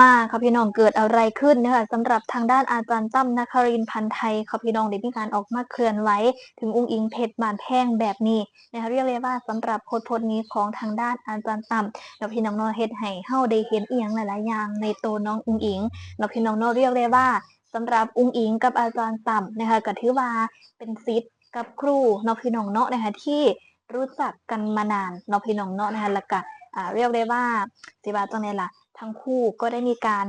มาค่ะพี่น้องเกิดอะไรขึ้นนะคะสำหรับทางด้านอาจารย์ตั้มนครินพันธ์ไทยค่ะพี่น้องได้มีการออกมาเคลื่อนไหวถึงองค์อิงเพชรบานแพงแบบนี้นะคะเรียกเลยว่าสำหรับโพสต์โพสต์นี้ของทางด้านอาจารย์ตั้มแล้วพี่น้องเนอเฮ็ดให้เฮาได้เห็นเอียงหลายๆอย่างในตัวน้ององค์อิงแล้วพี่น้องเนอเรียกเลยว่าสำหรับองค์อิงกับอาจารย์ตั้มนะคะก็ถือว่าเป็นศิษย์กับครูเนาะพี่น้องเนาะนะคะที่รู้จักกันมานานเนาะพี่น้องเนาะนะคะแล้วก็อ่าเรียกได้ว่าสิว่าจังไดล่ะ ทั้งคู่ก็ได้มีการ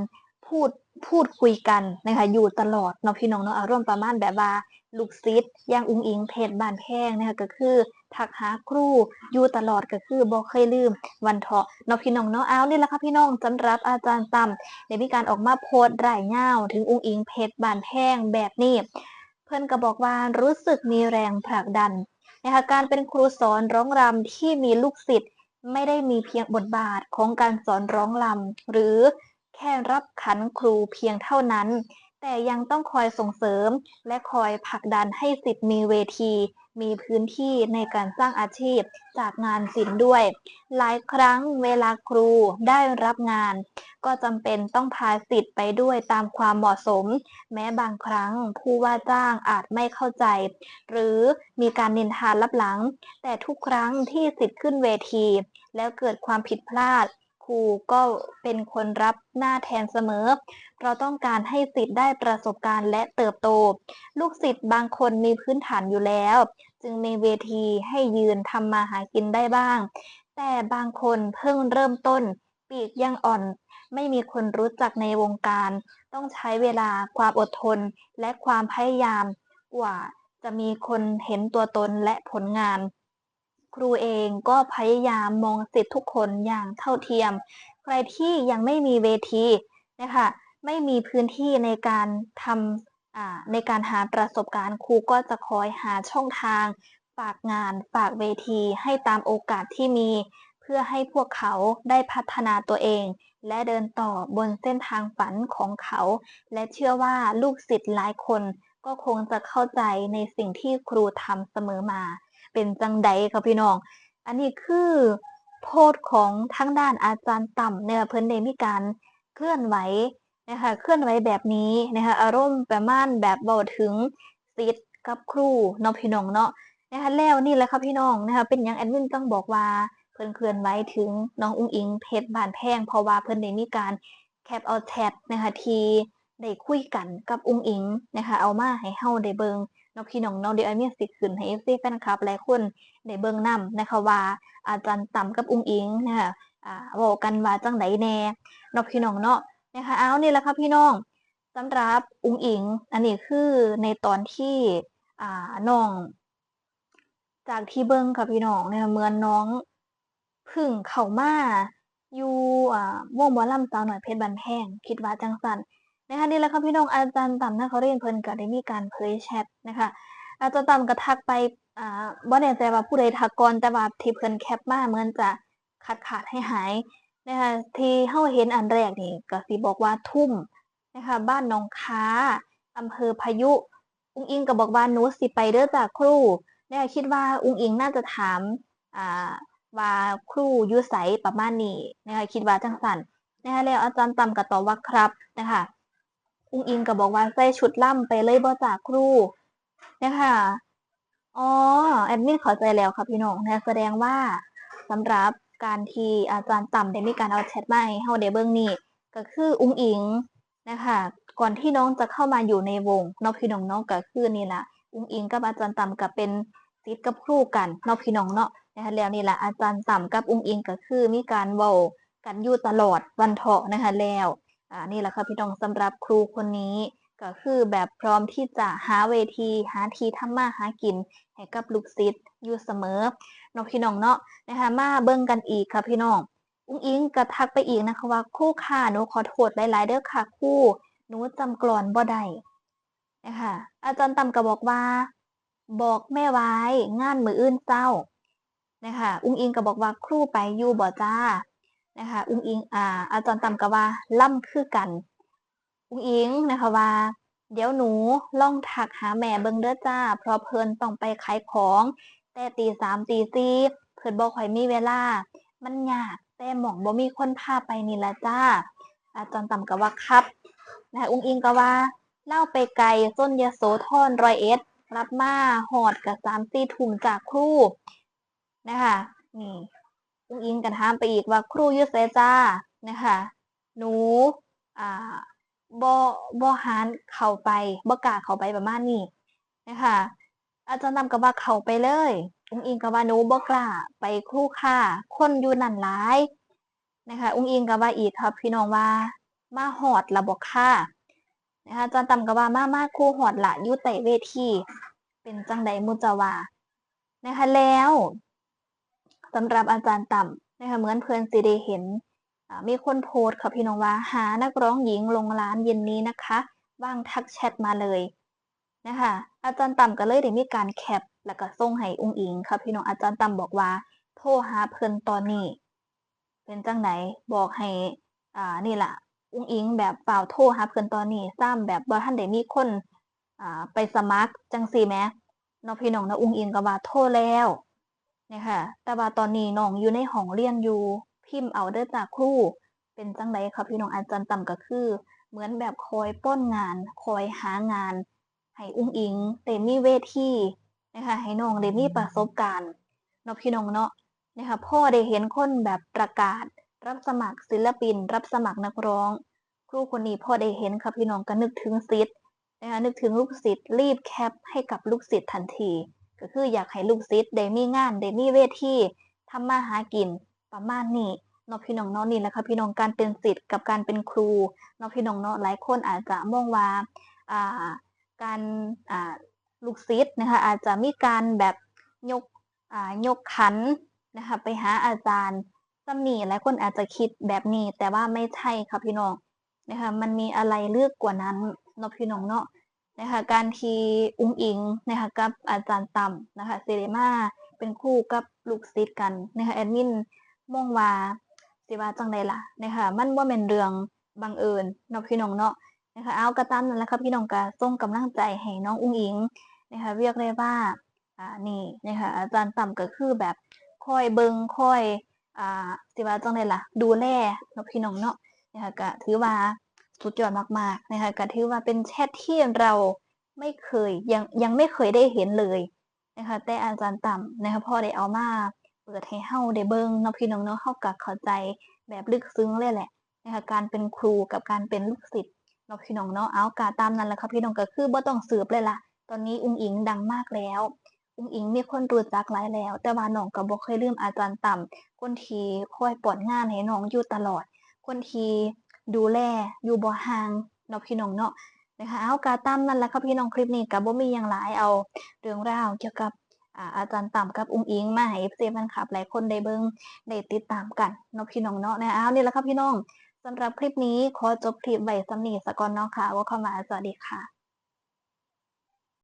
พูดพูดคุยกันนะคะอยู่ตลอดเนาะพี่น้องเนาะอารมณ์ประมาณแบบว่าลูกซิดอย่างอุ้งอิงเพจบานแพงนะคะก็คือทักหาครูอยู่ตลอดก็คือบ่เคยลืมวันเถาะเนาะพี่น้องเนาะเอานี่แหละค่ะพี่น้องสำหรับอาจารย์ตั้มได้มีการออกมาโพสต์รายเงาถึงอุ้งอิงเพจบานแพงแบบนี้ เพื่อนก็บอกว่ารู้สึกมีแรงผลักดันนะคะการเป็นครูสอนร้องรำที่มีลูกศิษย์ ไม่ได้มีเพียงบทบาทของการสอนร้องลำหรือแค่รับขันครูเพียงเท่านั้น แต่ยังต้องคอยส่งเสริมและคอยผลักดันให้สิทธิ์มีเวที มีพื้นที่ในการสร้างอาชีพจากงานศิลป์ด้วย หลายครั้งเวลาครูได้รับงาน ก็จำเป็นต้องพาสิทธิ์ไปด้วยตามความเหมาะสม แม้บางครั้งผู้ว่าจ้างอาจไม่เข้าใจ หรือมีการนินทาลับหลัง แต่ทุกครั้งที่สิทธิ์ขึ้นเวที แล้วเกิดความผิดพลาด รูก็เป็นคนรับหน้าแทนเสมอ เราต้องการให้สิทธิ์ได้ประสบการณ์และเติบโต ลูกศิษย์บางคนมีพื้นฐานอยู่แล้ว จึงมีเวทีให้ยืนทำมาหากินได้บ้าง แต่บางคนเพิ่งเริ่มต้น ปีกยังอ่อน ไม่มีคนรู้จักในวงการ ต้องใช้เวลาความอดทนและความพยายามกว่าจะมีคนเห็นตัวตนและผลงาน ครูเองก็พยายามมองสิทธิ์ทุกคนอย่างเท่าเทียม ใครที่ยังไม่มีเวทีนะคะไม่มีพื้นที่ในการทำในการหาประสบการณ์ครูก็จะคอยหาช่องทาง ฝากงานฝากเวทีให้ตามโอกาสที่มี เพื่อให้พวกเขาได้พัฒนาตัวเอง และเดินต่อบนเส้นทางฝันของเขา และเชื่อว่าลูกศิษย์หลายคนก็คงจะเข้าใจในสิ่งที่ครูทำเสมอมา เป็นจังใดครับพี่น้อง อันนี้คือโพสของทั้งด้านอาจารย์ต่ำเนี่ยเพิ่นได้มีการเคลื่อนไหวนะคะเคลื่อนไหวแบบนี้นะคะอารมณ์ประมาณแบบเบาถึงศิษย์กับครูเนาะพี่น้องเนาะนะคะแล้วนี่แหละครับพี่น้องนะคะเป็นอย่างแอดมินต้องบอกว่าเพิ่นเคลื่อนไหวถึงน้องอุ้งอิงเพชรบานแพงเพราะว่าเพิ่นได้มีการแคปเอาแชทนะคะทีได้คุยกันกับอุ้งอิงนะคะเอามาให้เฮาได้เบิงเนาพี่น้องเนาะเดี๋ยวไอ้มีสิขึ้นให้ FC แฟนคลับหลายคนได้เบิ่งนำนะคะว่าอาจารย์ต่ำกับอุ้งอิงนะคะอ่าเว้ากันว่าจังไดแน่เนาพี่น้องเนาะนะคะเอานี่แหละค่ะพี่น้องสำหรับอุ้งอิง อันนี้คือในตอนที่อ่าน้อง จากที่เบิ่งค่ะพี่น้องเนะคะเหมือนน้องพึ่งเข้ามาอยู่อ่าวงหมอลำสาวน้อยเพชรบันแพงคิดว่าจังซั่น นะคะนี่แหละค่ะพี่น้องอาจารย์ต่ำนะเขาเรียนเพลินก็ได้มีการเผยแชทนะคะ อาจารย์ต่ำก็ทักไปอ่าบ่แน่ใจว่าผู้ใดทักก่อนแต่ว่าที่เพลินแคปมาเหมือนจะขาดขาดให้หายนะคะที่เฮาเห็นอันแรกนี่ก็สิบอกว่าทุ่มนะคะบ้านหนองค้าอำเภอพายุอุ้งอิงก็บอกว่าหนูสิไปเด้อจ้ะครูนะคะคิดว่าอุ้งอิงน่าจะถามอ่าว่าครูยู่ไสประมาณนี้นะคะคิดว่าจังซั่นนะคะแล้วอาจารย์ต่ำก็ตอบว่าครับนะคะ อุ้งอิงก็บอกว่าใส่ชุดล่ำไปเลยบ่จากครูนะคะอ๋อแอดมินเข้าใจแล้วค่ะพี่น้องนะแสดงว่าสำหรับการที่อาจารย์ต่ำได้มีการเอาแชทมาให้เฮาได้เบิ่งนี่ก็คืออุ้งอิงนะคะก่อนที่น้องจะเข้ามาอยู่ในวงเนาะพี่น้องเนาะก็คือนี่ล่ะอุ้งอิงกับอาจารย์ต่ำก็เป็นศิษย์กับครูกันเนาะพี่น้องเนาะนะคะแล้วนี่ล่ะอาจารย์ต่ำกับอุ้งอิงก็คือมีการเว้ากันอยู่ตลอดวันเถาะนะคะแล้ว อ่านี่แหละค่ะพี่น้องสำหรับครูคนนี้ ก็คือแบบพร้อมที่จะหาเวที หาทีทำมาหากินให้กับลูกศิษย์อยู่เสมอเนาะพี่น้องเนาะนะคะมาเบิ่งกันอีกค่ะพี่น้องอุ้งอิงก็ทักไปอีกนะคะว่าคู่ค่ะหนูขอโทษหลายๆเด้อค่ะคู่หนูจำกลอนบ่ได้นะคะอาจารย์ตำก็บอกว่า บอกแม่ไว้งานมืออื่นเศร้านะคะอุ้งอิงก็บอกว่าครู่ไปอยู่บ่จ้า นะคะอุ้งอิงอ่าอาจารย์ตำกะว่าล่ำคือกัน อุ้งอิงนะคะว่า เดี๋ยวหนูล่องถักหาแม่เบิงเด้อจ้า เพราะเพิ่นต้องไปขายของ แต่ตีสามตีสี่เพิ่นบ่ค่อยมีเวลา มันยากแต่หม่องบ่มีคนพาไปนี่ละจ้า อาจารย์ต่ำก็ว่าครับนะคะอุ้งอิงก็ว่าเล่าไปไกลส้นยโสธรรอยเอ็ดรับมาหอดกับสามสี่ถุ่มจากครูนะคะนี่ อุ้งอิงกันถามไปอีกว่าครูยุเซจ้านะคะหนูอ่าบอบอหานเข้าไปบ่กล้าเข้าไปประมาณนี้นะคะอาจารย์นำกับว่าเข้าไปเลยอุ้งอิงกับว่าหนูบ่กล้าไปครู่ค่ะ คนอยู่นั่นหลายนะคะอุ้งอิงกับว่าอีกครับพี่น้องว่ามาหอดระบบค่ะนะคะอาจารย์ตำกับว่ามามาครู่หอดละยุไตเวทีเป็นจังใดมุจาวานะคะแล้ว สำหรับอาจารย์ต่ำนะคะเหมือนเพื่อนสิได้เห็น มีคนโพสต์ค่ะพี่น้องว่าหานักร้องหญิงลงร้านเย็นนี้นะคะว่างทักแชทมาเลยนะคะอาจารย์ต่ำก็เลยได้มีการแคปแล้วก็ส่งให้องค์อิงค่ะพี่น้องอาจารย์ต่ำบอกว่า โทรหาเพิ่อนตอนนี้ เป็นจังไหนบอกให้อ่านี่ล่ะอุ้งอิงแบบเปล่าโทรหาเพิ่อนตอนนี้ซ้ำแบบบ่ทันได้มีคนอ่าไปสมัครจังซี่แหมเนาะพี่น้องเนาะอุ้งอิงก็ว่าโทรแล้ว นะคะแต่ว่าตอนนี้น้องอยู่ในห้องเรียนอยู่พิมพ์เอาเด้อจากครูเป็นจังไดครับพี่น้องอาจารย์ต่ำก็คือ เหมือนแบบคอยป้อนงาน คอยหางาน ให้อุ้งอิงเต็มีเวทีนะคะให้น้องได้มีประสบการณ์เนาะพี่น้องเนาะนะคะพ่อได้เห็นคนแบบประกาศ รับสมัครศิลปิน รับสมัครนักร้อง ครูคนนี้พ่อได้เห็นครับพี่น้องก็นึกถึงศิษย์นะคะนึกถึงลูกศิษย์รีบแคปให้กับลูกศิษย์ทันที ก็คืออยากให้ลูกศิษย์ได้มีงานได้มีเวทีทำมาหากินประมาณนี้เนาะพี่น้องเนาะนี่แหละค่ะพี่น้องการเป็นศิษย์กับการเป็นครูเนาะพี่น้องเนาะหลายคนอาจจะมองว่าอ่าการอ่าลูกศิษย์นะคะอาจจะมีการแบบยกอ่ายกขันนะคะไปหาอาจารย์ซ้ำนี่หลายคนอาจจะคิดแบบนี้แต่ว่าไม่ใช่ค่ะพี่น้องนะคะมันมีอะไรเลือกกว่านั้นเนาะพี่น้องเนาะ นะคะการทีอุ้งอิงนะคะกับอาจารย์ต่ำนะคะเซเรมาเป็นคู่กับลูกศิษย์กันนะคะแอดมินมองว่าสิว่าจังใดล่ะนะคะมันว่าเป็นเรื่องบังเอิญเนาะพี่น้องเนาะนะคะเอากระตามนั่นแหละครับพี่น้องก็ส่งกำลังใจให้น้องอุ้งอิงนะคะเรียกได้ว่าอ่านี่นะคะอาจารย์ต่ำก็คือแบบคอยเบิงคอยอ่าสิว่าจังใดล่ะดูแลเนาะพี่น้องเนาะนะคะก็ถือว่า สุดยอดมากๆนะคะก็ถือว่าเป็นแชทที่เราไม่เคยยังยังไม่เคยได้เห็นเลยนะคะแต่อาจารย์ต่ำนะคะพ่อได้เอามาเปิดให้เฮาได้เบิ่งเนาะพี่น้องเนาะเฮาก็เข้าใจแบบลึกซึ้งเลยแหละนะคะการเป็นครูกับการเป็นลูกศิษย์เนาะพี่น้องเนาะเอากาตามนั้นแหละครับพี่น้องก็คือบ่ต้องสืบเลยล่ะ ตอนนี้อุ้งอิงดังมากแล้วอุ้งอิงมีคนรู้จักหลายแล้ว แต่ว่าน้องก็บ่เคยลืมอาจารย์ต่ำคนที่คอยป้อนงานให้น้องอยู่ตลอด คนที่ ดูแลอยู่บ่ห่างเนาะพี่น้องเนาะนะคะเอากาตามนั่นแหละครับพี่น้องคลิปนี้กับ่มีอยังหลายเอาเรื่องราวเกี่ยวกับอาจารย์ต่ำกับอุ้งอิงมาให้เอฟซีแฟนคลับหลายคนได้เบิ้งได้ติดตามกันเนาะพี่น้องเนาะนะอ้าวนี่แหละครับพี่น้องสำหรับคลิปนี้ขอจบคลิปไว้สำนีสะก่อนเนาะค่ะว่าเข้ามาสวัสดีค่ะ